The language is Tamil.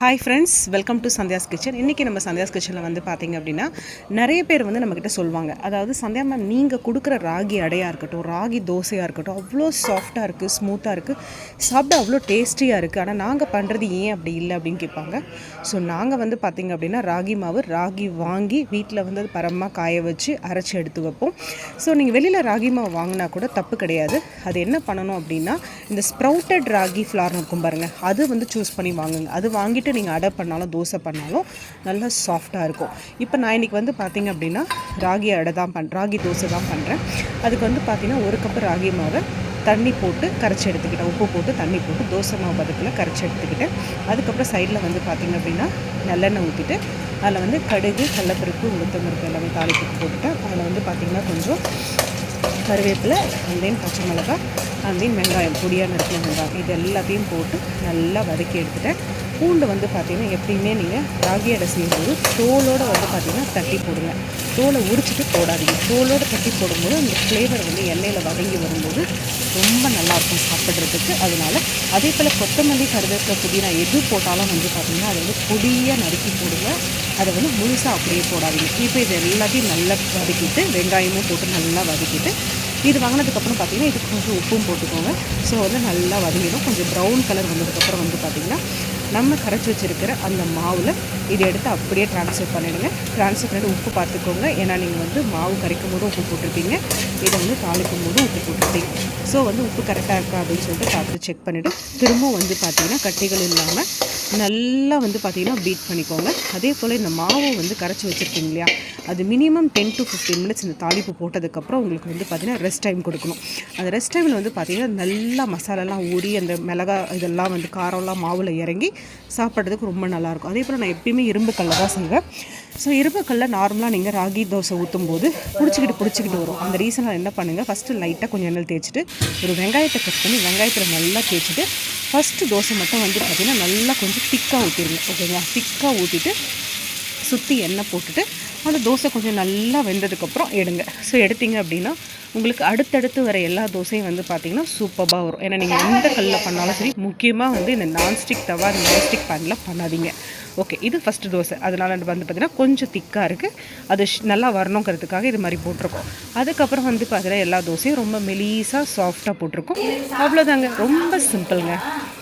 Hi friends welcome to Sandhya's kitchen இன்றைக்கி நம்ம சந்தியாஸ் கிச்சனில் வந்து பார்த்தீங்க அப்படின்னா நிறைய பேர் வந்து நம்மக்கிட்ட சொல்லுவாங்க அதாவது சந்தியா மேம் நீங்கள் கொடுக்குற ராகி அடையாக இருக்கட்டும் ராகி தோசையாக இருக்கட்டும் அவ்வளோ சாஃப்டாக இருக்குது ஸ்மூத்தாக இருக்குது சாப்பிட அவ்வளோ டேஸ்டியாக இருக்குது ஆனால் நாங்கள் பண்ணுறது ஏன் அப்படி இல்லை அப்படின்னு கேட்பாங்க. ஸோ நாங்கள் வந்து பார்த்திங்க அப்படின்னா ராகி மாவு ராகி வாங்கி வீட்டில் வந்து அது பரமாக காய வச்சு அரைச்சி எடுத்து வைப்போம். ஸோ நீங்கள் வெளியில் ராகி மாவு வாங்கினா கூட தப்பு கிடையாது. அது என்ன பண்ணணும் அப்படின்னா இந்த ஸ்ப்ரவுட்டட் ராகி ஃப்ளார்னு இருக்கும் பாருங்கள் அது வந்து சூஸ் பண்ணி வாங்குங்க. அது வாங்கிட்டு நீங்கள் அடை பண்ணாலும் தோசை பண்ணாலும் நல்லா சாஃப்டாக இருக்கும். இப்போ நான் இன்றைக்கி வந்து பார்த்திங்க அப்படின்னா ராகி அடை தான் பண் ராகி தோசை தான் பண்ணுறேன் அதுக்கு வந்து பார்த்திங்கன்னா ஒரு கப்பு ராகி மாவை தண்ணி போட்டு கரைச்சி எடுத்துக்கிட்டேன். உப்பு போட்டு தண்ணி போட்டு தோசை மாவு பதத்தில் கரைச்சி எடுத்துக்கிட்டேன். அதுக்கப்புறம் சைடில் வந்து பார்த்திங்க அப்படின்னா நல்லெண்ணெய் ஊற்றிட்டு அதில் வந்து கடுகு கடலப்பருப்பு உளுத்தம்பருப்பு எல்லாமே தாளிப்பு போட்டுட்டேன். அதில் வந்து பார்த்திங்கன்னா கொஞ்சம் கருவேப்பிலை அண்ட் பச்சை மிளகாய் அண்ட் வெங்காயம் பொடியாக நறுக்கின வெங்காயம் இது எல்லாத்தையும் போட்டு நல்லா வதக்கி எடுத்துட்டேன். பூண்டு வந்து பார்த்திங்கன்னா எப்பயுமே நீங்கள் ராகி அடை செய்யும்போது தோலோடு வந்து பார்த்திங்கன்னா தட்டி போடுங்க. தோலை உரிச்சிட்டு போடாதீங்க. தோலோடு தட்டி போடும்போது அந்த ஃப்ளேவர் வந்து எண்ணெயில் வதங்கி வரும்போது ரொம்ப நல்லாயிருக்கும் சாப்பிட்றதுக்கு. அதனால் அதே போல் கொத்தமல்லி கருவேப்பிலை புதினா எது போட்டாலும் வந்து பார்த்திங்கன்னா அதை வந்து பொடியாக நறுக்கி போடுங்க. அதை வந்து முழுசாக அப்படியே போடாதீங்க. இப்போ இது எல்லாத்தையும் நல்லா வதக்கிட்டு வெங்காயமும் போட்டு நல்லா வதக்கிட்டு இது வாங்கினதுக்கப்புறம் பார்த்தீங்கன்னா இதுக்கு கொஞ்சம் உப்பும் போட்டுக்கோங்க. ஸோ வந்து நல்லா வதங்கிடும். கொஞ்சம் ப்ரௌன் கலர் வந்ததுக்கப்புறம் வந்து பார்த்திங்கன்னா நம்ம கரைச்சி வச்சுருக்கிற அந்த மாவில் இதை எடுத்து அப்படியே ட்ரான்ஸ்ஃபர் பண்ணிவிடுங்க ட்ரான்ஸ்ஃபர் பண்ணிட்டு உப்பு பார்த்துக்கோங்க. ஏன்னா நீங்கள் வந்து மாவு கரைக்கும் போதும் உப்பு போட்டிருப்பீங்க. இதை வந்து தாளிக்கும் போதும் உப்பு போட்டிருப்பீங்க. ஸோ வந்து உப்பு கரெக்டாக இருக்கா அப்படின்னு சொல்லிட்டு பார்த்து செக் பண்ணிவிட்டு திரும்பவும் வந்து பார்த்திங்கன்னா கட்டிகள் இல்லாமல் நல்லா வந்து பார்த்திங்கன்னா பீட் பண்ணிக்கோங்க. அதே போல் இந்த மாவை வந்து கரைச்சி வச்சுருக்கீங்க இல்லையா? அது minimum ten to fifteen minutes இந்த தாளிப்பு போட்டதுக்கப்புறம் உங்களுக்கு வந்து பார்த்திங்கன்னா ரெஸ்ட் டைம் கொடுக்கணும். அந்த ரெஸ்ட் டைமில் வந்து பார்த்திங்கன்னா நல்லா மசாலாலாம் ஊறி அந்த மிளகா இதெல்லாம் வந்து காரம்லாம் மாவில் இறங்கி சாப்பிட்றதுக்கு ரொம்ப நல்லாயிருக்கும். அதே போல் நான் எப்பயுமே இரும்புக்கல்ல தான் செய்வேன். ஸோ இரும்புக்கல்ல நார்மலாக நீங்கள் ராகி தோசை ஊற்றும் போது பிடிச்சிக்கிட்டு பிடிச்சிக்கிட்டு வரும். அந்த ரீசனால் என்ன பண்ணுங்கள் ஃபஸ்ட்டு லைட்டாக கொஞ்சம் எண்ணெய் தேய்ச்சிட்டு ஒரு வெங்காயத்தை கட் பண்ணி வெங்காயத்தில் நல்லா தேய்ச்சிட்டு ஃபஸ்ட்டு தோசை மட்டும் வந்து பார்த்திங்கன்னா நல்லா கொஞ்சம் திக்காக ஊற்றிடுங்க ஓகேங்களா திக்காக ஊற்றிட்டு சுற்றி எண்ணெய் போட்டுட்டு அந்த தோசை கொஞ்சம் நல்லா வெந்ததுக்கப்புறம் எடுங்க. ஸோ எடுத்தீங்க அப்படின்னா உங்களுக்கு அடுத்தடுத்து வர எல்லா தோசையும் வந்து பார்த்திங்கன்னா சூப்பராக வரும். ஏன்னா நீங்கள் எந்த கல்லில் பண்ணாலும் சரி முக்கியமாக வந்து இந்த நான்ஸ்டிக் தவா இந்த நான்ஸ்டிக் பேனில் பண்ணாதீங்க. ஓகே இது ஃபஸ்ட்டு தோசை. அதனால் வந்து பார்த்திங்கன்னா கொஞ்சம் திக்காக இருக்குது அது நல்லா வரணுங்கிறதுக்காக இது மாதிரி போட்டிருக்கோம். அதுக்கப்புறம் வந்து பார்த்தீங்கன்னா எல்லா தோசையும் ரொம்ப மெலீஸாக சாஃப்டாக போட்டிருக்கோம். அவ்வளோதாங்க ரொம்ப சிம்பிளுங்க